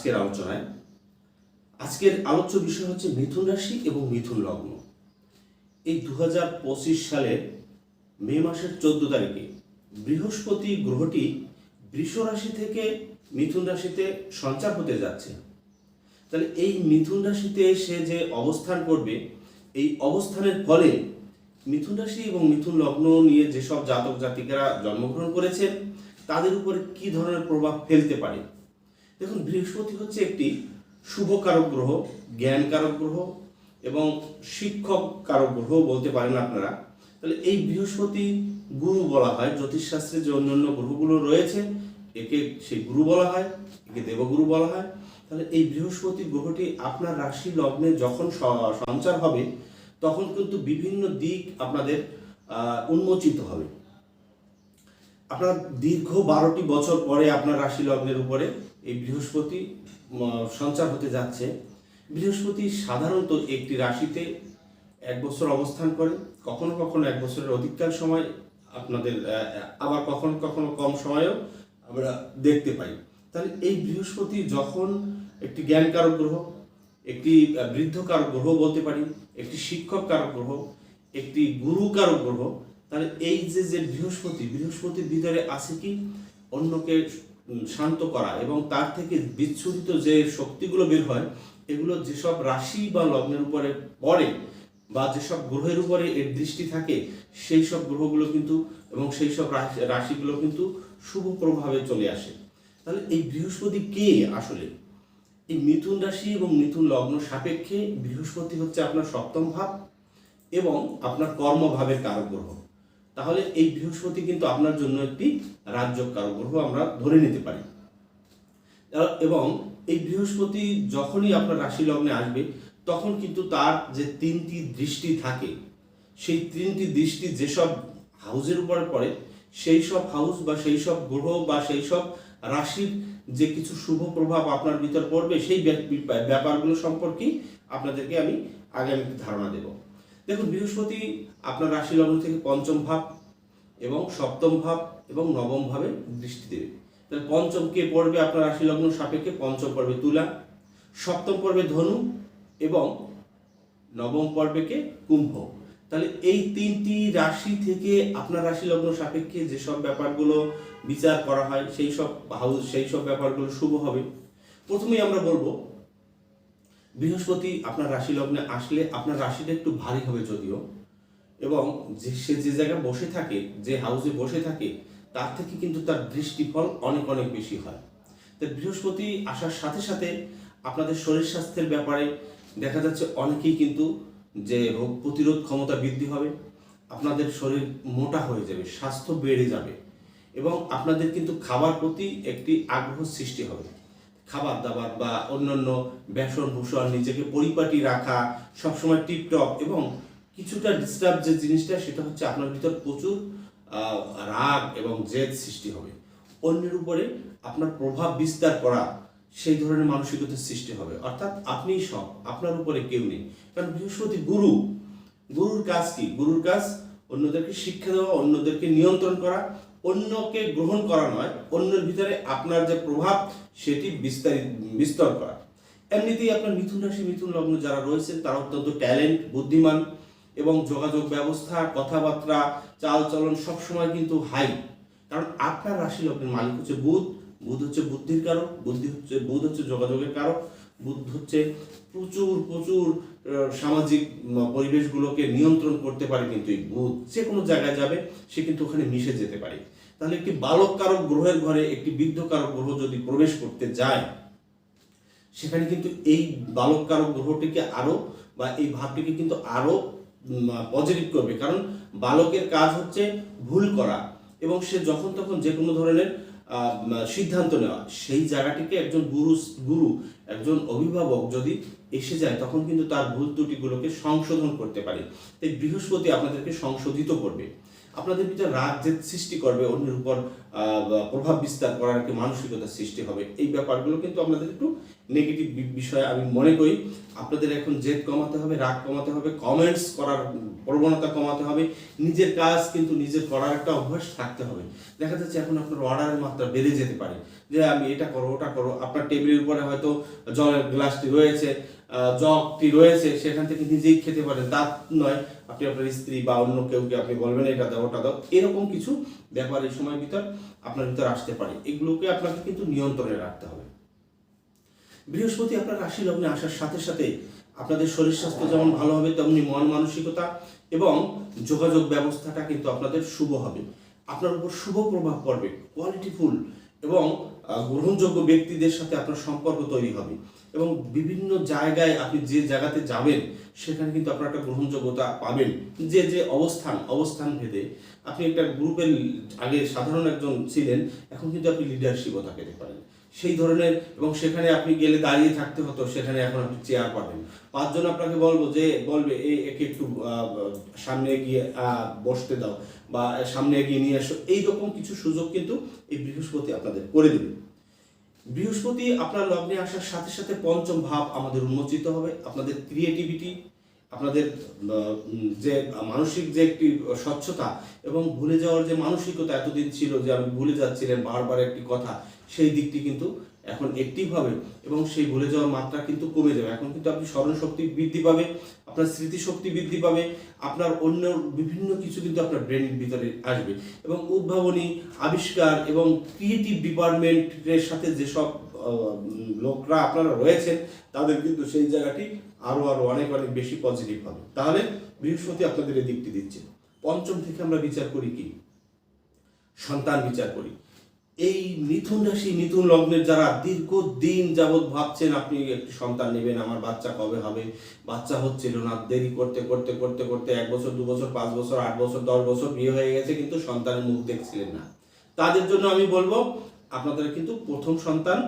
আজকের আলোচনায়। আজকের আলোচ্য বিষয় হচ্ছে মিথুন রাশি এবং মিথুন লগ্ন। এই দু হাজার পঁচিশ সালের মে মাসের চোদ্দ তারিখে বৃহস্পতি গ্রহটি বৃষ রাশি থেকে মিথুন রাশিতে সঞ্চার হতে যাচ্ছে। তাহলে এই মিথুন রাশিতে সে যে অবস্থান করবে, এই অবস্থানের ফলে মিথুন রাশি এবং মিথুন লগ্ন নিয়ে যেসব জাতক জাতিকারা জন্মগ্রহণ করেছেন, তাদের উপরে কি ধরনের প্রভাব ফেলতে পারে? দেখুন, বৃহস্পতি হচ্ছে একটি শুভ কারক গ্রহ জ্ঞান কারক গ্রহ এবং শিক্ষক কারক গ্রহ বলতে পারেন আপনারা। তাহলে এই বৃহস্পতি গুরু বলা হয়, জ্যোতিষশাস্ত্রে যে অন্যান্য গ্রহগুলো রয়েছে, একে সেই গুরু বলা হয়, একে দেবগুরু বলা হয়। তাহলে এই বৃহস্পতি গ্রহটি আপনার রাশি লগ্নে যখন সঞ্চার হবে, তখন কিন্তু বিভিন্ন দিক আপনাদের উন্মোচিত হবে। আপনার দীর্ঘ বারোটি বছর পরে আপনার রাশি লগ্নের উপরে এই বৃহস্পতি সঞ্চার হতে যাচ্ছে। বৃহস্পতি সাধারণত একটি রাশিতে এক বছর অবস্থান করে। কখনো কখনো এক বছরের অধিককাল সময় আপনাদের আবার কখনো কখনো কম সময়েও আমরা দেখতে পাই। তাহলে এই বৃহস্পতি যখন একটি জ্ঞানকারক গ্রহ, একটি বৃদ্ধকারক গ্রহ বলতে পারি, একটি শিক্ষক কারক গ্রহ, একটি গুরু কারক গ্রহ, তাহলে এই যে যে বৃহস্পতি, বৃহস্পতির ভিতরে আছে কি? অন্যকে শান্ত করা এবং তার থেকে বিচ্ছুরিত যে শক্তিগুলো বের হয়, এগুলো যেসব রাশি বা লগ্নের উপরে পড়ে বা যেসব গ্রহের উপরে এর দৃষ্টি থাকে, সেই সব গ্রহগুলো কিন্তু এবং সেই সব রাশিগুলো কিন্তু শুভ প্রভাবে চলে আসে। তাহলে এই বৃহস্পতি কে আসলে? এই মিথুন রাশি এবং মিথুন লগ্ন সাপেক্ষে বৃহস্পতি হচ্ছে আপনার সপ্তম ভাব এবং আপনার কর্মভাবের কারক গ্রহ। তাহলে এই বৃহস্পতি কিন্তু আপনার জন্য একটি রাজ্য কারক গ্রহ আমরা ধরে নিতে পারি। এবং এই বৃহস্পতি যখনই আপনার রাশি লগ্নে আসবে, তখন কিন্তু তার যে তিনটি দৃষ্টি থাকে, সেই তিনটি দৃষ্টি যেসব হাউসের উপরে পড়ে, সেই সব হাউস বা সেই সব গ্রহ বা সেই সব রাশির যে কিছু শুভ প্রভাব আপনার ভিতর পড়বে, সেই ব্যাপারগুলো সম্পর্কে আপনাদেরকে আমি আগামী ধারণা দেব। দেখুন, বৃহস্পতি আপনার রাশি লগ্ন থেকে পঞ্চম ভাব এবং সপ্তম ভাব এবং নবম ভাবে দৃষ্টি দেবে। তাহলে পঞ্চম কে পড়বে? আপনার রাশি লগ্ন সাপেক্ষে পঞ্চম পর্বে তুলা, সপ্তম পর্বে ধনু এবং নবম পর্বে কে কুম্ভ। তাহলে এই তিনটি রাশি থেকে আপনার রাশি লগ্ন সাপেক্ষে যেসব ব্যাপারগুলো বিচার করা হয়, সেই সব হাউস সেই সব ব্যাপারগুলো শুভ হবে। প্রথমেই আমরা বলব বৃহস্পতি আপনার রাশি লগ্নে আসলে আপনার রাশিটা একটু ভারী হবে যদিও। এবং যে, সে যে জায়গায় বসে থাকে, যে হাউসে বসে থাকে, তার থেকে কিন্তু তার দৃষ্টিফল অনেক অনেক বেশি হয়। তো বৃহস্পতি আসার সাথে সাথে আপনাদের শরীর স্বাস্থ্যের ব্যাপারে দেখা যাচ্ছে অনেকেই কিন্তু যে রোগ প্রতিরোধ ক্ষমতা বৃদ্ধি হবে, আপনাদের শরীর মোটা হয়ে যাবে, স্বাস্থ্য বেড়ে যাবে এবং আপনাদের কিন্তু খাবার প্রতি একটি আগ্রহ সৃষ্টি হবে। খাবার দাবার বা অন্যান্য বেসন ভূষণ, নিজেকে পরিপাটি রাখা, সবসময় টিপটপ এবং কিছুটা ডিস্টার্ব যে জিনিসটা, সেটা হচ্ছে আপনার ভিতর প্রচুর রাগ এবং জেদ সৃষ্টি হবে। অন্যের উপরে আপনার প্রভাব বিস্তার করা, সেই ধরনের মানসিকতার সৃষ্টি হবে। অর্থাৎ আপনিই সব, আপনার উপরে কেউ নেই। কারণ বৃহস্পতি গুরু, গুরুর কাজ কি? গুরুর কাজ অন্যদেরকে শিক্ষা দেওয়া, অন্যদেরকে নিয়ন্ত্রণ করা অন্যকে গ্রহণ করা নয়, অন্যের ভিতরে আপনার যে প্রভাব, সেটি বিস্তারিত বিস্তর করা। এমনিতেই আপনার মিথুন রাশি, মিথুন লগ্ন যারা রয়েছেন, তারা অত্যন্ত ট্যালেন্ট বুদ্ধিমান এবং যোগাযোগ ব্যবস্থা, কথাবার্তা, চালচলন সবসময় কিন্তু হাই কারণ আপনার রাশি লগ্নের মালিক হচ্ছে বুধ। বুধ হচ্ছে বুদ্ধির কারক, বুদ্ধি হচ্ছে, বুধ হচ্ছে যোগাযোগের কারক। বুধ হচ্ছে প্রচুর প্রচুর সামাজিক পরিবেশগুলোকে নিয়ন্ত্রণ করতে পারে কিন্তু এই বুধ। যে কোনো জায়গায় যাবে, সে কিন্তু ওখানে মিশে যেতে পারে। তাহলে একটি বালক কারক গ্রহের ঘরে একটি বৃদ্ধ কারক গ্রহ যদি প্রবেশ করতে যায়, সেখানে কিন্তু এই বালক কারক গ্রহটিকে আরও বা এই ভাবটিকে কিন্তু আরও পজিটিভ করবে। কারণ বালকের কাজ হচ্ছে ভুল করা এবং সে যখন তখন যে কোনো ধরনের সিদ্ধান্ত নেওয়া। সেই জায়গাটিকে একজন গুরু গুরু, একজন অভিভাবক যদি এসে যায় তখন কিন্তু তার ভুল ত্রুটিগুলোকে সংশোধন করতে পারে। তাই বৃহস্পতি আপনাদেরকে সংশোধিত করবে। আপনাদের ভিতরে রাগ যে সৃষ্টি করবে, অন্যের উপর প্রভাব বিস্তার করার একটি মানসিকতার সৃষ্টি হবে। এই ব্যাপারগুলো কিন্তু আপনাদের একটু নেগেটিভ বিষয় আমি মনে করি। আপনাদের এখন জেদ কমাতে হবে, রাগ কমাতে হবে কমেন্টস করার প্রবণতা কমাতে হবে। নিজের কাজ কিন্তু নিজের করার একটা অভ্যাস থাকতে হবে। দেখা যাচ্ছে এখন আপনার অর্ডারের মাত্রা বেড়ে যেতে পারে। যে আমি এটা করো, ওটা করো, আপনার টেবিলের উপরে হয়তো জলের গ্লাসটি রয়েছে জগটি রয়েছে, সেখান থেকে নিজেই খেতে পারেন। তা নয়, আপনি আপনার স্ত্রী বা অন্য কেউকে আপনি বলবেন, এটা দাও, ওটা দাও। এরকম কিছু ব্যাপার এই সময়ের ভিতর আপনার ভিতর আসতে পারে। এগুলোকে আপনাকে কিন্তু নিয়ন্ত্রণে রাখতে হবে। বৃহস্পতি আপনার রাশি লগ্নে আসার সাথে সাথে আপনাদের শরীর স্বাস্থ্য যেমন ভালো হবে, তেমনি মন মানসিকতা এবং যোগাযোগ ব্যবস্থাটা কিন্তু আপনাদের শুভ হবে। আপনার উপর শুভ প্রভাব পড়বে কোয়ালিটিফুল এবং গ্রহণযোগ্য ব্যক্তিদের সাথে আপনার সম্পর্ক তৈরি হবে। এবং বিভিন্ন জায়গায় আপনি যে জায়গাতে যাবেন সেখানে কিন্তু আপনার একটা গ্রহণযোগ্যতা পাবেন। যে যে অবস্থান অবস্থান ভেদে আপনি একটা গ্রুপের আগে সাধারণ একজন ছিলেন এখন কিন্তু আপনি লিডারশিপও পেতে পারেন সেই ধরনের এবং সেখানে আপনি গেলে দাঁড়িয়ে থাকতে হতো সেখানে এখন আপনি চেয়ার পাবেন। পাঁচজন আপনাকে বলব যে বলবে এই একে একটু সামনে আহ, বসতে দাও বা সামনে এগিয়ে নিয়ে আসো। এইরকম কিছু সুযোগ কিন্তু এই বৃহস্পতি আপনাদের করে দেবে। বৃহস্পতি আপনার লগ্নে আসার সাথে সাথে পঞ্চম ভাব আমাদের উন্মোচিত হবে। আপনাদের ক্রিয়েটিভিটি আপনাদের যে মানসিক যে একটি স্বচ্ছতা এবং ভুলে যাওয়ার যে মানসিকতা এতদিন ছিল যে আমি ভুলে যাচ্ছিলেন বারবার একটি কথা, সেই দিকটি কিন্তু এখন একটিভ হবে এবং সেই ভুলে যাওয়ার মাত্রা কিন্তু কমে যাবে। এখন কিন্তু আপনি স্মরণ শক্তি বৃদ্ধি পাবে, আপনার স্মৃতিশক্তি বৃদ্ধি পাবে, আপনার অন্য বিভিন্ন কিছু কিন্তু আপনার ব্রেনের ভিতরে আসবে এবং উদ্ভাবনী, আবিষ্কার এবং ক্রিয়েটিভ ডিপার্টমেন্টের সাথে যেসব লোকরা আপনারা রয়েছেন, তাদের কিন্তু সেই জায়গাটি আরও আরও অনেক অনেক বেশি পজিটিভ হবে। তাহলে বৃহস্পতি আপনাদের এই দিকটি দিচ্ছে। পঞ্চম থেকে আমরা বিচার করি কি? সন্তান বিচার করি। এই মিথুন রাশি, মিথুন লগ্নের যারা দীর্ঘদিন যাবৎ ভাবছেন, আপনি একটি সন্তান নেবেন, আমার বাচ্চা কবে হবে? বাচ্চা হচ্ছিল না, দেরি করতে করতে করতে করতে এক বছর, দু বছর, পাঁচ বছর, আট বছর, দশ বছর বিয়ে হয়ে গেছে, কিন্তু সন্তানের মুখ দেখছিলেন না। তাদের জন্য আমি বলব, আপনাদের কিন্তু প্রথম সন্তান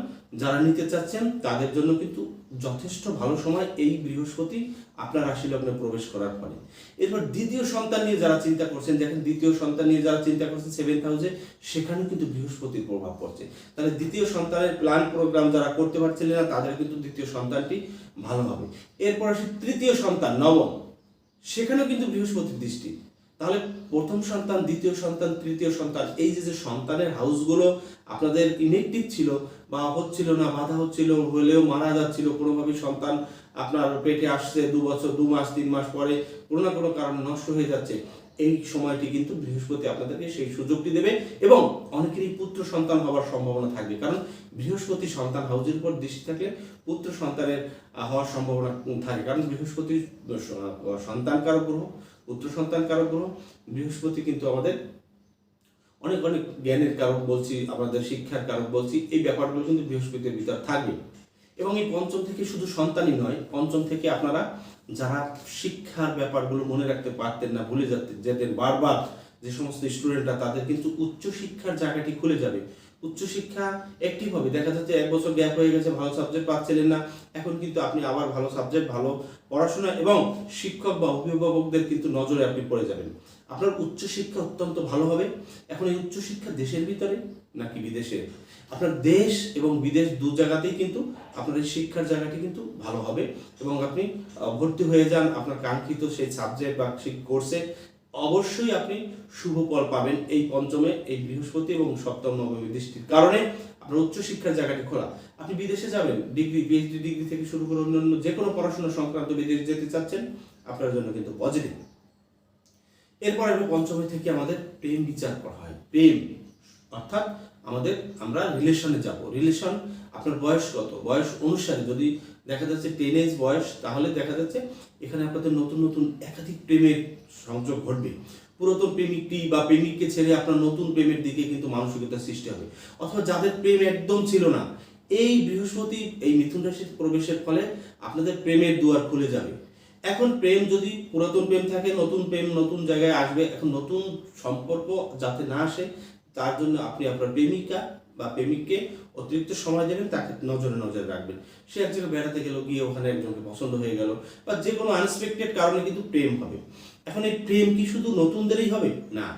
যারা নিতে চাচ্ছেন, তাদের জন্য কিন্তু যথেষ্ট ভালো সময় এই বৃহস্পতি আপনার রাশি লগ্নে প্রবেশ করার ফলে। এরপর দ্বিতীয় সন্তান নিয়ে যারা চিন্তা করছেন, দেখেন দ্বিতীয় সন্তান নিয়ে যারা চিন্তা করছেন সেভেন্থ হাউসে সেখানেও কিন্তু বৃহস্পতির প্রভাব পড়ছে। তাহলে দ্বিতীয় সন্তানের প্ল্যান প্রোগ্রাম যারা করতে পারছিলেন না, তাদের কিন্তু দ্বিতীয় সন্তানটি ভালো হবে। এরপর আসে তৃতীয় সন্তান, নবম। সেখানেও কিন্তু বৃহস্পতির দৃষ্টি। তাহলে প্রথম সন্তান, দ্বিতীয় সন্তান, তৃতীয় সন্তান, এই যে যে সন্তানের হাউসগুলো আপনাদের ইনেকটিভ ছিল বা হচ্ছিল না, বাধা হচ্ছিল, হলেও মারা যাচ্ছিল কোনোভাবে সন্তান আপনার পেটে আসছে দু বছর, দু মাস, তিন মাস পরে কোনো না কোনো কারণ নষ্ট হয়ে যাচ্ছে। এই সময়টি কিন্তু বৃহস্পতি আপনাদেরকে সেই সুযোগটি দেবে এবং অনেকেরই পুত্র সন্তান হওয়ার সম্ভাবনা থাকবে। কারণ বৃহস্পতি সন্তান হাউজের উপর দৃষ্টি থাকলে পুত্র সন্তানের হওয়ার সম্ভাবনা থাকে। কারণ বৃহস্পতি সন্তান কারও গ্রহ পুত্র সন্তান কারক গ্রহ, বৃহস্পতি কিন্তু আমাদের অনেক অনেক জ্ঞানের কারক বলছি, আমাদের শিক্ষার কারক বলছি, এই ব্যাপারগুলো কিন্তু বৃহস্পতির ভিতর থাকবে। এবং এই পঞ্চম থেকে শুধু সন্তানই নয়, পঞ্চম থেকে আপনারা যারা শিক্ষার ব্যাপারগুলো মনে রাখতে পারতেন না, ভুলে যেতে, যেতেন বারবার, যে সমস্ত স্টুডেন্টরা, তাদের কিন্তু উচ্চ শিক্ষার জায়গাটি খুলে যাবে। উচ্চশিক্ষা একটি হবে, দেখা যাচ্ছে এক বছর গ্যাপ হয়ে গেছে, ভালো সাবজেক্ট পাচ্ছিলেন না, এখন কিন্তু আপনি আবার ভালো সাবজেক্ট ভালো পড়াশোনা এবং শিক্ষক বা অভিভাবকদের কিন্তু নজরে আপনি পড়ে যাবেন। আপনার উচ্চশিক্ষা অত্যন্ত ভালো হবে। এখন এই উচ্চশিক্ষা দেশের ভিতরে নাকি বিদেশে? আপনার দেশ এবং বিদেশ দু জায়গাতেই কিন্তু আপনার এই শিক্ষার জায়গাটি কিন্তু ভালো হবে এবং আপনি ভর্তি হয়ে যান আপনার কাঙ্ক্ষিত সেই সাবজেক্ট বা সেই কোর্সে। অবশ্যই আপনি শুভ ফল পাবেন এই পঞ্চমে, এই বৃহস্পতি এবং সপ্তম নবমী দৃষ্টির কারণে। আপনার উচ্চশিক্ষার জায়গাটি খোলা। আপনি বিদেশে যাবেন ডিগ্রি পিএইচডি ডিগ্রি থেকে শুরু করে অন্যান্য যে কোনো পড়াশোনা সংক্রান্ত বিদেশ যেতে চাচ্ছেন, আপনার জন্য কিন্তু পজিটিভ এরপর আসবে পঞ্চমী থেকে আমাদের প্রেম বিচার করা হয়। প্রেম, অর্থাৎ আমাদের, আমরা রিলেশনে যাব। রিলেশন আপনার বয়স কত? বয়স অনুসারে যদি দেখা যাচ্ছে টেন এজ বয়স, তাহলে দেখা যাচ্ছে এখানে আপনাদের নতুন নতুন একাধিক প্রেমের সংযোগ ঘটবে। পুরাতন প্রেমিকটি বা প্রেমিককে ছেড়ে আপনার নতুন প্রেমের দিকে কিন্তু মানসিকতা সৃষ্টি হবে। অথবা যাদের প্রেম একদম ছিল না, এই বৃহস্পতি, এই মিথুন রাশির প্রবেশের ফলে আপনাদের প্রেমের দুয়ার খুলে যাবে। এখন প্রেম যদি পুরাতন প্রেম থাকে, নতুন প্রেম নতুন জায়গায় আসবে, এখন নতুন সম্পর্ক যাতে না আসে, তার জন্য আপনি আপনার প্রেমিকা বা প্রেমিককে অতিরিক্ত সময় দেবেন, তাকে নজরে নজরে রাখবেন। সে এক জায়গায় বেড়াতে গেল, গিয়ে ওখানে একজনকে পছন্দ হয়ে গেল, বা যে কোনো আনএক্সপেক্টেড কারণে কিন্তু প্রেম হবে। এখন এই প্রেম কি শুধু নতুনদেরই হবে? না।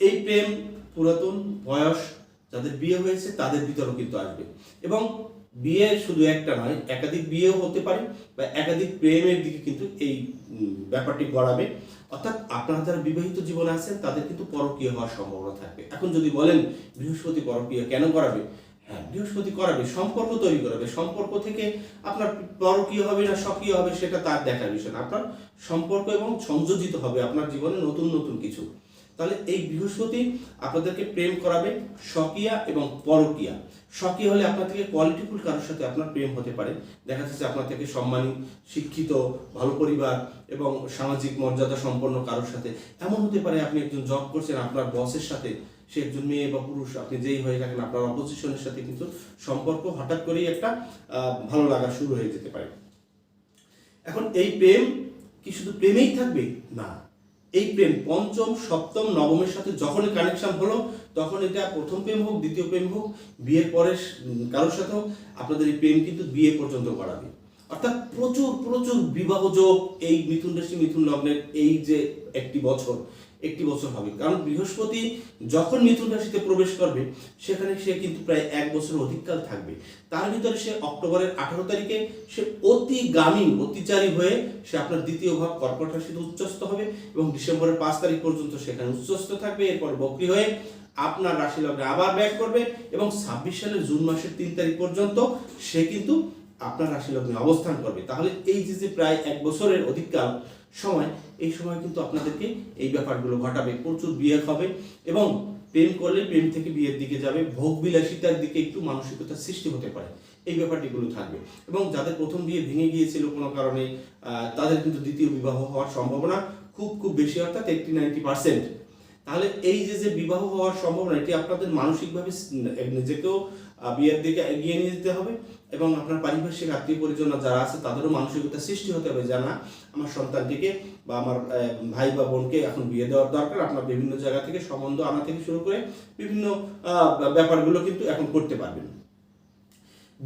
এই প্রেম পুরাতন, বয়স, যাদের বিয়ে হয়েছে, তাদের ভিতরেও কিন্তু আসবে। এবং বিয়ে শুধু একটা নয়, একাধিক বিয়েও হতে পারে বা একাধিক প্রেমের দিকে কিন্তু এই ব্যাপারটি গড়াবে। অর্থাৎ আপনারা যারা বিবাহিত জীবনে আছেন, তাদের কিন্তু পরকীয় হওয়ার সম্ভাবনা থাকবে। এখন যদি বলেন বৃহস্পতি পরকীয় কেন করাবে হ্যাঁ বৃহস্পতি করাবে, সম্পর্ক তৈরি করাবে। সম্পর্ক থেকে আপনার পরকীয় হবে না সক্রিয় হবে সেটা তার দেখার বিষয় না। আপনার সম্পর্ক এবং সংযোজিত হবে আপনার জীবনে নতুন নতুন কিছু। তাহলে এই বৃহস্পতি আপনাদেরকে প্রেম করাবে স্বকীয়া এবং পরকীয়া। স্বকীয় হলে আপনার থেকে কোয়ালিটিফুল কারোর সাথে আপনার প্রেম হতে পারে। দেখা যাচ্ছে আপনার থেকে সম্মানী, শিক্ষিত, ভালো পরিবার এবং সামাজিক মর্যাদা সম্পন্ন কারোর সাথে। এমন হতে পারে আপনি একজন জব করছেন, আপনার বসের সাথে সে একজন মেয়ে বা পুরুষ, আপনি যেই হয়ে থাকেন, আপনার অপোজিশনের সাথে কিন্তু সম্পর্ক হঠাৎ করেই একটা ভালো লাগা শুরু হয়ে যেতে পারে। এখন এই প্রেম কি শুধু প্রেমেই থাকবে? না। এই প্রেম পঞ্চম, সপ্তম, নবমের সাথে যখনই কানেকশন হলো, তখন এটা প্রথম প্রেম হোক, দ্বিতীয় প্রেম হোক, বিয়ের পরে কারোর সাথেও আপনাদের এই প্রেম কিন্তু বিয়ে পর্যন্ত করাবে অর্থাৎ প্রচুর প্রচুর বিবাহ যোগ এই মিথুন রাশি, মিথুন লগ্নের এই যে একটি বছর একটি বছর হবে। কারণ বৃহস্পতি যখন মিথুন রাশিতে প্রবেশ করবে, সেখানে সে কিন্তু প্রায় এক বছর অধিককাল থাকবে। তার ভিতরে সে অক্টোবরের আঠারো তারিখে সে অতিগামী অতিচারী হয়ে সে আপনার দ্বিতীয় ভাব কর্কট রাশিতে উচ্চস্থ হবে এবং ডিসেম্বরের পাঁচ তারিখ পর্যন্ত সেখানে উচ্চস্ত থাকবে। এরপর বক্রি হয়ে আপনার রাশি লগ্নে আবার ব্যাক করবে এবং ছাব্বিশ সালের জুন মাসের তিন তারিখ পর্যন্ত সে কিন্তু আপনার রাশি লগ্নে অবস্থান করবে। তাহলে এই যে যে প্রায় এক বছরের অধিককাল সময়, এই সময় কিন্তু আপনাদেরকে এই ব্যাপারগুলো ঘটাবে। প্রচুর বিয়ে হবে এবং প্রেম করলে প্রেম থেকে বিয়ের দিকে যাবে ভোগ বিলাসিতার দিকে একটু মানসিকতার সৃষ্টি হতে পারে। এই ব্যাপারটিগুলো থাকবে। এবং যাদের প্রথম বিয়ে ভেঙে গিয়েছিল কোনো কারণে তাদের কিন্তু দ্বিতীয় বিবাহ হওয়ার সম্ভাবনা খুব খুব বেশি, অর্থাৎ এইটটি নাইনটি পার্সেন্ট তাহলে এই যে যে বিবাহ হওয়ার সম্ভাবনা, এটি আপনাদের মানসিকভাবে নিজেকেও বিয়ের দিকে এগিয়ে নিয়ে যেতে হবে এবং আপনার পারিপার্শ্বিক আত্মীয় পরিজন যারা আছে, তাদেরও মানসিকতা সৃষ্টি হতে হবে। যে না আমার সন্তানটিকে বা আমার ভাই বা বোনকে এখন বিয়ে দেওয়ার দরকার। আপনার বিভিন্ন জায়গা থেকে সম্বন্ধ আনা থেকে শুরু করে বিভিন্ন ব্যাপারগুলো কিন্তু এখন করতে পারবেন।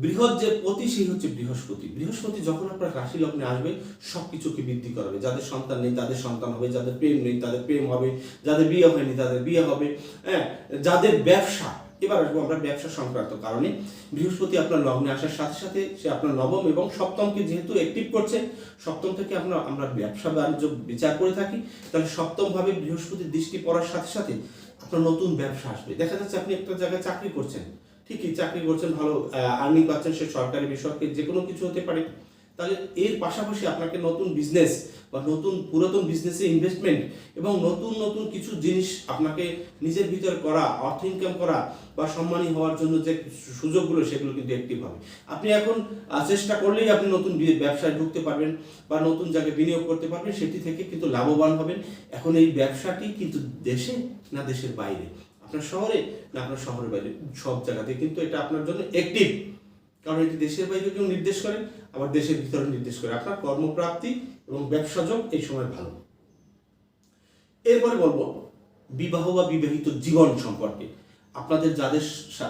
বৃহৎ যে পতি, সেই হচ্ছে বৃহস্পতি। বৃহস্পতি যখন আপনার রাশি লগ্নে আসবে সব কিছুকে বৃদ্ধি করাবে। যাদের সন্তান নেই, তাদের সন্তান হবে। যাদের প্রেম নেই, তাদের প্রেম হবে। যাদের বিয়ে হয়নি, তাদের বিয়ে হবে। হ্যাঁ যাদের ব্যবসা, এবার আসব আমরা ব্যবসা সংক্রান্ত কারণে। বৃহস্পতি আপনার লগ্নে আসার সাথে সাথে সে আপনার নবম এবং সপ্তমকে যেহেতু অ্যাক্টিভ করছে, সপ্তম থেকে আমরা আমরা ব্যবসা বাণিজ্য বিচার করে থাকি। তাহলে সপ্তম ভাবে বৃহস্পতির দৃষ্টি পড়ার সাথে সাথে আপনার নতুন ব্যবসা আসবে। দেখা যাচ্ছে আপনি একটা জায়গায় চাকরি করছেন। ঠিকই চাকরি করছেন, ভালো আর্নিং পাচ্ছেন সে সরকারি বেসরকারি যে কোনো কিছু হতে পারে। তাহলে এর পাশাপাশি আপনাকে নতুন বিজনেস বা নতুন পুরাতন বিজনেসে ইনভেস্টমেন্ট এবং নতুন নতুন কিছু জিনিস আপনাকে নিজের ভিতরে করা, অর্থ ইনকাম করা বা সম্মানী হওয়ার জন্য যে সুযোগগুলো, সেগুলো কিন্তু অ্যাক্টিভ হবে। আপনি এখন চেষ্টা করলেই আপনি নতুন ব্যবসায় ঢুকতে পারবেন বা নতুন জায়গায় বিনিয়োগ করতে পারবেন, সেটি থেকে কিন্তু লাভবান হবেন। এখন এই ব্যবসাটি কিন্তু দেশে না দেশের বাইরে? আপনার শহরে না আপনার শহরের বাইরে, সব জায়গাতে কিন্তু এটা আপনার জন্য অ্যাক্টিভ কারণ এটি দেশের বাইরে কেউ নির্দেশ করে, আবার দেশের ভিতরে নির্দেশ করে। আপনার কর্মপ্রাপ্তি এবং ব্যবসাযোগ এই সময় ভালো। এরপরে বলব, বিবাহ বা বিবাহিত জীবন সম্পর্কে। আপনাদের যাদের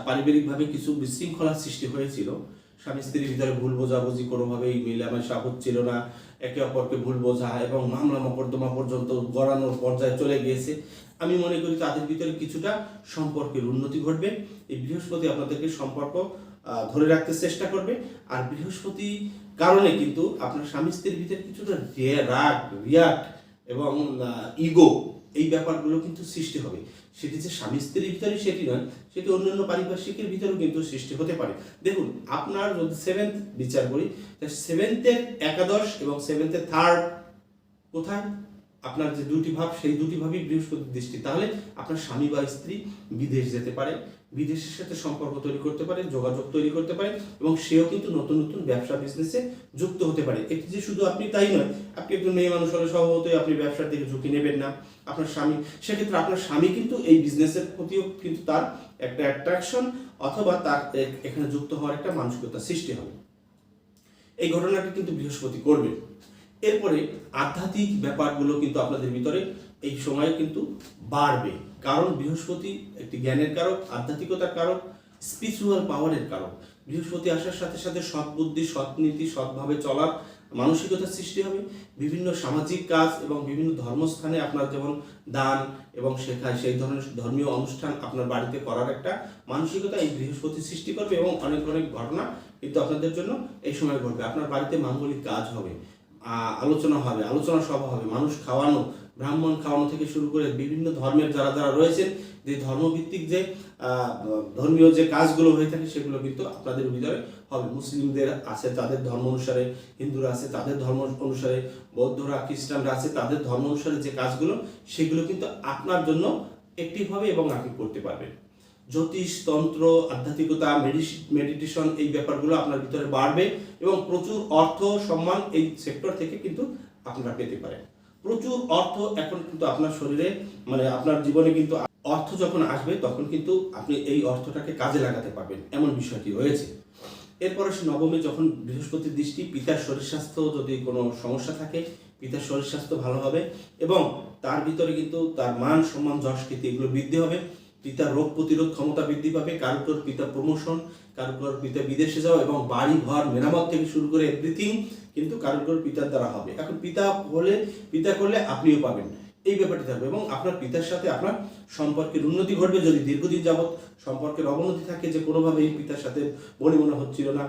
পারিবারিকভাবে কিছু বিশৃঙ্খলার সৃষ্টি হয়েছিল, স্বামী স্ত্রীর ভিতরে ভুল বোঝাবুঝি কোনোভাবেই মিলামেশা হচ্ছিল না, একে অপরকে ভুল বোঝা এবং মামলা মকদ্দমা পর্যন্ত গড়ানোর পর্যায়ে চলে গিয়েছে আমি মনে করি তাদের ভিতরে কিছুটা সম্পর্কের উন্নতি ঘটবে। এই বৃহস্পতি আপনাদেরকে সম্পর্ক ধরে রাখতে চেষ্টা করবে। আর বৃহস্পতি কারণে কিন্তু আপনার স্বামী স্ত্রীর ভিতরে কিছুটা রাগ, রিয়াক্ট এবং ইগো এই ব্যাপারগুলো কিন্তু সৃষ্টি হবে। সেটি যে স্বামী স্ত্রীর ভিতরে সেটি নয়, সেটি অন্যান্য পারিপার্শ্বিকের ভিতরেও কিন্তু সৃষ্টি হতে পারে। দেখুন, আপনার যদি সেভেন্থ বিচার করি সেভেন্থের একাদশ এবং সেভেন্থের থার্ড কোথায়? আপনার যে দুটি ভাব, সেই দুটি ভাবই বৃহস্পতির দৃষ্টি। তাহলে আপনার স্বামী বা স্ত্রী বিদেশ যেতে পারে, বিদেশের সাথে সম্পর্ক তৈরি করতে পারে, যোগাযোগ তৈরি করতে পারে, এবং সেও কিন্তু নতুন নতুন ব্যবসা বিজনেসে যুক্ত হতে পারে। এটি যে শুধু আপনি তাই নয়, আপনি একজন মেয়ে মানুষ হলে স্বভাবতই আপনি ব্যবসার দিকে ঝুঁকি নেবেন না। আপনার স্বামী, সেক্ষেত্রে আপনার স্বামী কিন্তু এই বিজনেসের প্রতিও কিন্তু তার একটা অ্যাট্রাকশন অথবা তার এখানে যুক্ত হওয়ার একটা মানসিকতা সৃষ্টি হবে। এই ঘটনাটি কিন্তু বৃহস্পতি করবে। এরপরে আধ্যাত্মিক ব্যাপারগুলো কিন্তু আপনাদের ভিতরে এই সময়ে কিন্তু বাড়বে। কারণ বৃহস্পতি একটি জ্ঞানের কারক, আধ্যাত্মিকতার কারক স্পিরিচুয়াল পাওয়ারের কারক। বৃহস্পতি আসার সাথে সাথে সৎ বুদ্ধি সৎ নীতি সৎভাবে চলার মানসিকতার সৃষ্টি হবে। বিভিন্ন সামাজিক কাজ এবং বিভিন্ন ধর্মস্থানে আপনার যেমন দান এবং শেখায়, সেই ধরনের ধর্মীয় অনুষ্ঠান আপনার বাড়িতে করার একটা মানসিকতা এই বৃহস্পতি সৃষ্টি করবে এবং অনেক অনেক ঘটনা কিন্তু আপনাদের জন্য এই সময় ঘটবে। আপনার বাড়িতে মাঙ্গলিক কাজ হবে। আলোচনা হবে, আলোচনা সভা হবে, মানুষ খাওয়ানো, ব্রাহ্মণ খাওয়ানো থেকে শুরু করে বিভিন্ন ধর্মের যারা যারা রয়েছেন, যে ধর্মভিত্তিক যে ধর্মীয় যে কাজগুলো হয়ে থাকে সেগুলো কিন্তু আপনাদের ভিতরে হবে। মুসলিমদের আছে, তাদের ধর্ম অনুসারে, হিন্দুরা আছে, তাদের ধর্ম অনুসারে, বৌদ্ধরা, খ্রিস্টানরা আছে, তাদের ধর্ম অনুসারে যে কাজগুলো, সেগুলো কিন্তু আপনার জন্য একটিভ হবে এবং আপনি করতে পারবেন। জ্যোতিষ, তন্ত্র, আধ্যাত্মিকতা মেডিটেশন এই ব্যাপারগুলো আপনার ভিতরে বাড়বে এবং প্রচুর অর্থ, সম্মান এই সেক্টর থেকে কিন্তু আপনারা পেতে পারেন। প্রচুর অর্থ এখন কিন্তু আপনার শরীরে মানে আপনার জীবনে কিন্তু অর্থ যখন আসবে তখন কিন্তু আপনি এই অর্থটাকে কাজে লাগাতে পারবেন, এমন বিষয়টি রয়েছে এরপরে সে নবমী যখন বৃহস্পতির দৃষ্টি, পিতার শরীর স্বাস্থ্য যদি কোনো সমস্যা থাকে, পিতার শরীর স্বাস্থ্য ভালো হবে এবং তার ভিতরে কিন্তু তার মান, সম্মান, যশ কীর্তি এগুলো বৃদ্ধি হবে। পিতার রোগ প্রতিরোধ ক্ষমতা বৃদ্ধি পাবে কারোর পিতা প্রমোশন কারোর পিতা বিদেশে যাওয়া এবং বাড়ি ঘর মেরামত থেকে শুরু করে এভরিথিং কিন্তু কারোর পিতার দ্বারা হবে। এখন পিতা হলে, পিতা করলে আপনিও পাবেন। এই ব্যাপারটি থাকবে এবং আপনার পিতার সাথে আপনার সম্পর্কের উন্নতি ঘটবে। যদি দীর্ঘদিন যাবৎ সম্পর্কের অবনতি থাকে, যে কোনোভাবেই পিতার সাথে বনিমনা হচ্ছিল না।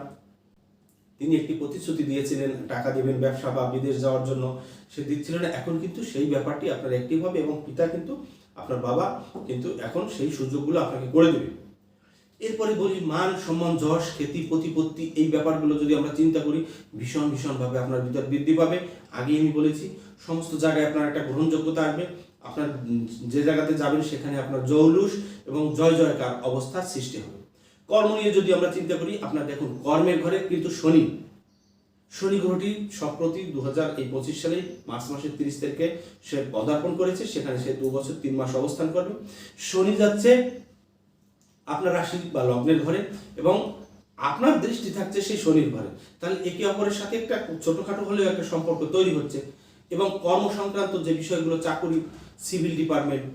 তিনি একটি প্রতিশ্রুতি দিয়েছিলেন, টাকা দেবেন, ব্যবসা বা বিদেশ যাওয়ার জন্য। সে দিচ্ছিল না। এখন কিন্তু সেই ব্যাপারটি আপনার অ্যাক্টিভ হবে এবং পিতা কিন্তু আপনার বাবা কিন্তু এখন সেই সুযোগগুলো আপনাকে করে দেবে। এরপরে বলি, মান, সম্মান, যশ, খ্যাতি, প্রতিপত্তি, এই ব্যাপারগুলো যদি আমরা চিন্তা করি, ভীষণ, ভীষণভাবে আপনার ভিতর বৃদ্ধি পাবে। আগে আমি বলেছি, সমস্ত জায়গায় আপনার একটা গ্রহণযোগ্যতা আসবে। আপনার যে জায়গাতে যাবেন, সেখানে আপনার জৌলুস এবং জয়, জয়কার অবস্থার সৃষ্টি হবে। কর্ম নিয়ে যদি আমরা চিন্তা করি, আপনার দেখুন, কর্মের ঘরে কিন্তু শনি। শনি গ্রহটি সম্প্রতি দু হাজার এই পঁচিশ সালে মার্চ মাসের তিরিশ তারিখে সে পদার্পণ করেছে, সেখানে সে দু বছর তিন মাস অবস্থান করবে। শনি যাচ্ছে আপনার রাশি বা লগ্নের ঘরে এবং আপনার দৃষ্টি থাকছে সেই শনির ঘরে। তাহলে একে অপরের সাথে একটা ছোটখাটো হলেও একটা সম্পর্ক তৈরি হচ্ছে এবং কর্ম সংক্রান্ত যে বিষয়গুলো, চাকুরি, সিভিল ডিপার্টমেন্ট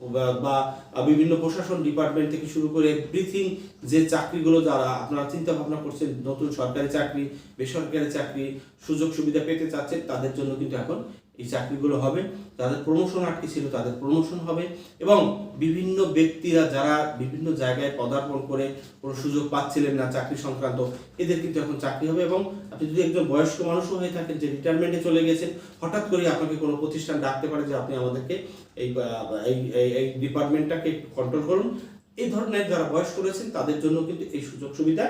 বা- বিভিন্ন প্রশাসন ডিপার্টমেন্ট থেকে শুরু করে এভরিথিং যে চাকরিগুলো যারা, আপনারা চিন্তা ভাবনা করছেন, নতুন সরকারি চাকরি, বেসরকারি চাকরি, সুযোগ সুবিধা পেতে চাচ্ছেন, তাদের জন্য কিন্তু এখন এই চাকরিগুলো হবে, তাদের প্রমোশন আটকে ছিল, তাদের প্রমোশন হবে এবং বিভিন্ন ব্যক্তিরা যারা বিভিন্ন জায়গায় পদার্পণ করে কোনো সুযোগ পাচ্ছিলেন না চাকরি সংক্রান্ত, এদের কিন্তু এখন চাকরি হবে এবং আপনি যদি একজন বয়স্ক মানুষও হয়ে থাকেন যে রিটায়ারমেন্টে চলে গেছেন, হঠাৎ করে আপনাকে কোনো প্রতিষ্ঠান ডাকতে পারে যে আপনি আমাদেরকে এই এই- ডিপার্টমেন্টটাকে কন্ট্রোল করুন। এই ধরনের যারা বয়স্ক রয়েছেন, তাদের জন্য কিন্তু এই সুযোগ সুবিধা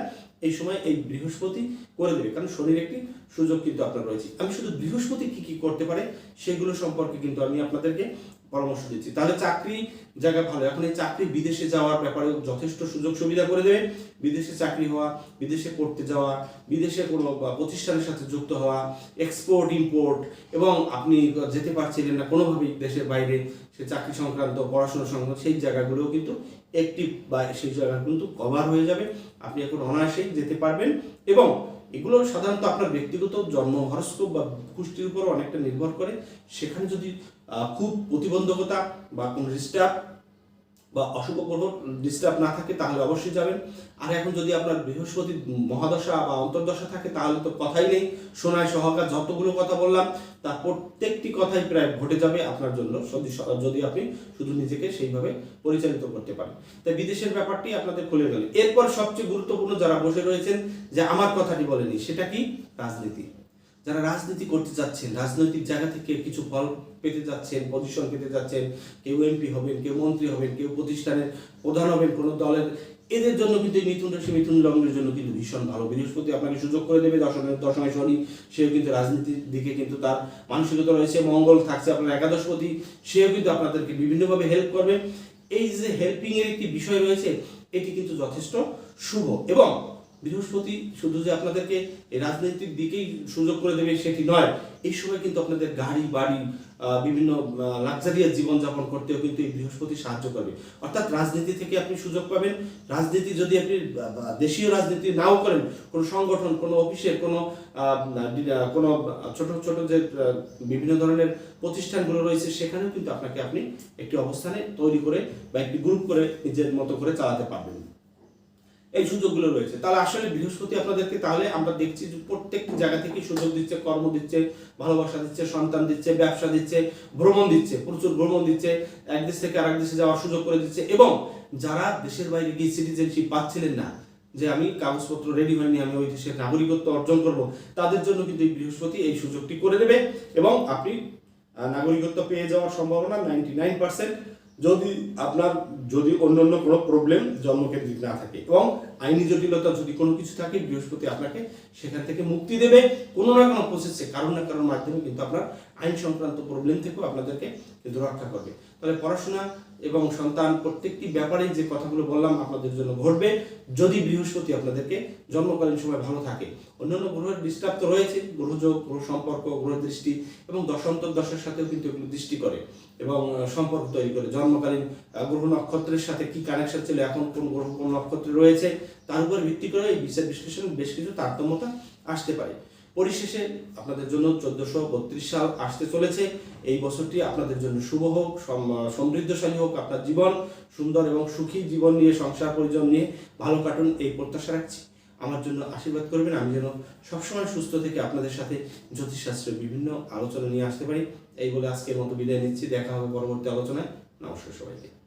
এই সময় এই বৃহস্পতি করে দেবে। কারণ শনির একটি সুযোগ কিন্তু আপনার রয়েছে। আমি শুধু বৃহস্পতি কি কি করতে পারে, সেগুলো সম্পর্কে কিন্তু আমি আপনাদেরকে পরামর্শ দিচ্ছি। তাহলে চাকরি জায়গা ভালো। এখন এই চাকরি বিদেশে যাওয়ার ব্যাপারে যথেষ্ট সুযোগ সুবিধা করে দেবে। বিদেশে চাকরি হওয়া, বিদেশে পড়তে যাওয়া, বিদেশে কোনো প্রতিষ্ঠানের সাথে যুক্ত হওয়া এক্সপোর্ট ইম্পোর্ট এবং আপনি যেতে পারছিলেন না কোনোভাবেই দেশের বাইরে, সে চাকরি সংক্রান্ত, পড়াশোনা সংক্রান্ত, সেই জায়গাগুলোও কিন্তু একটিভ বা সেই জায়গা কিন্তু কভার হয়ে যাবে। আপনি এখন অনায়াসেই যেতে পারবেন এবং এগুলো সাধারণত আপনার ব্যক্তিগত জন্ম হরস্কোপ বা কুষ্টির উপর অনেকটা নির্ভর করে। সেখানে যদি খুব প্রতিবন্ধকতা বা কোনো ডিস্টার্ব বা অশুভ গ্রহ ডিস্টার্ব না থাকে, তাহলে অবশ্যই যাবেন। আর এখন যদি আপনার বৃহস্পতি মহাদশা বা অন্তর্দশা থাকে, তাহলে তো কথাই নেই। সোনায় সহকার যতগুলো কথা বললাম, তার প্রত্যেকটি কথাই প্রায় ঘটে যাবে আপনার জন্য যদি আপনি শুধু নিজেকে সেইভাবে পরিচালিত করতে পারেন। তাই বিদেশের ব্যাপারটি আপনাদের খুলে গেল। এরপর সবচেয়ে গুরুত্বপূর্ণ যারা বসে রয়েছেন, যে আমার কথাটি বলেনি, সেটা কি? রাজনীতি। যারা রাজনীতি করতে যাচ্ছেন, রাজনৈতিক জায়গা থেকে কিছু ফল পেতে যাচ্ছেন পজিশন পেতে যাচ্ছেন, কেউ এমপি হবেন, কেউ মন্ত্রী হবেন, কেউ প্রতিষ্ঠানের প্রধান হবেন কোনো দলের, এদের জন্য কিন্তু এই মিথুন রাশি, মিথুন লগ্নের জন্য কিন্তু ভীষণ ভালো। বৃহস্পতি আপনাকে সুযোগ করে দেবে দশমের দশমে শনি, সেও কিন্তু রাজনীতির দিকে কিন্তু তার মানসিকতা রয়েছে, মঙ্গল থাকছে আপনার একাদশপতি, সেও কিন্তু আপনাদেরকে বিভিন্নভাবে হেল্প করবে। এই যে হেল্পিং এর একটি বিষয় রয়েছে, এটি কিন্তু যথেষ্ট শুভ। এবং বৃহস্পতি, শুধু যে আপনাদেরকে রাজনৈতিক দিকেই সুযোগ করে দেবে সেটি নয়, এই সময় কিন্তু আপনাদের গাড়ি, বাড়ি বিভিন্ন লাক্সারিয়াস জীবনযাপন করতেও কিন্তু এই বৃহস্পতি সাহায্য করবে। অর্থাৎ রাজনীতি থেকে আপনি সুযোগ পাবেন। রাজনীতি যদি আপনি দেশীয় রাজনীতি নাও করেন, কোনো সংগঠন, কোনো অফিসের, কোনো কোনো ছোট ছোট যে বিভিন্ন ধরনের প্রতিষ্ঠানগুলো রয়েছে, সেখানেও কিন্তু আপনাকে আপনি একটি অবস্থানে তৈরি করে বা একটি গ্রুপ করে নিজের মতো করে চালাতে পারবেন। এই সুযোগগুলো রয়েছে। তাহলে আসলে বৃহস্পতি আপনাদেরকে তাহলে আমরা দেখছি যে প্রত্যেক জায়গা থেকে সুযোগ দিচ্ছে, কর্ম দিচ্ছে, ভালোবাসা দিচ্ছে, সন্তান দিচ্ছে, ব্যবসা দিচ্ছে, ভ্রমণ দিচ্ছে, প্রচুর ভ্রমণ দিচ্ছে, এক দেশ থেকে আরেক দেশে যাওয়ার সুযোগ করে দিচ্ছে এবং যারা দেশের বাইরে গিয়ে সিটিজেনশিপ পাচ্ছিলেন না, যে আমি কাগজপত্র রেডি হয়নি, আমি ওই দেশের নাগরিকত্ব অর্জন করব, তাদের জন্য কিন্তু এই বৃহস্পতি এই সুযোগটি করে দেবে এবং আপনি নাগরিকত্ব পেয়ে যাওয়ার সম্ভাবনা নাইনটি নাইন পার্সেন্ট যদি আপনার যদি অন্যান্য কোনো প্রবলেম জন্মকেন্দ্রিক না থাকে এবং আইনি জটিলতা যদি কোনো কিছু থাকে, বৃহস্পতি আপনাকে সেখান থেকে মুক্তি দেবে। কোনো না কোনো প্রসেসে কারণ না কারোর মাধ্যমে কিন্তু আপনার আইন সংক্রান্ত প্রবলেম থেকেও আপনাদেরকে কিন্তু রক্ষা করবে। তাহলে পড়াশোনা এবং সন্তান প্রত্যেকটি ব্যাপারে যে কথাগুলো বললাম আপনাদের জন্য ঘটবে। যদি বৃহস্পতি আপনাদেরকে জন্মকালীন সময় ভালো থাকে, অন্যান্য গ্রহের ডিস্টার্ব তো রয়েছে, গ্রহযোগ, গ্রহ সম্পর্ক, গ্রহ দৃষ্টি এবং দশান্তর দশের সাথেও কিন্তু এগুলো দৃষ্টি করে। এবং সম্পর্ক তৈরি করে। জন্মকালীন গ্রহ নক্ষত্রের সাথে কি কানেকশন ছিল, এখন কোন গ্রহ, কোন নক্ষত্রে রয়েছে, তার উপর ভিত্তি করে এই বিচার বিশ্লেষণ বেশ কিছু তারতম্যতা আসতে পারে। পরিশেষে আপনাদের জন্য চোদ্দশো বত্রিশ সাল আসতে চলেছে। এই বছরটি আপনাদের জন্য শুভ হোক, সম- সমৃদ্ধশালী হোক। আপনার জীবন সুন্দর এবং সুখী জীবন নিয়ে, সংসার পরিজন নিয়ে ভালো কাটুন, এই প্রত্যাশা রাখছি। আমার জন্য আশীর্বাদ করবেন। আমি যেন সবসময় সুস্থ থেকে আপনাদের সাথে জ্যোতিষশাস্ত্রের বিভিন্ন আলোচনা নিয়ে আসতে পারি। এই বলে আজকের মতো বিদায় নিচ্ছি। দেখা হবে পরবর্তী আলোচনায়। নমস্কার সবাইকে।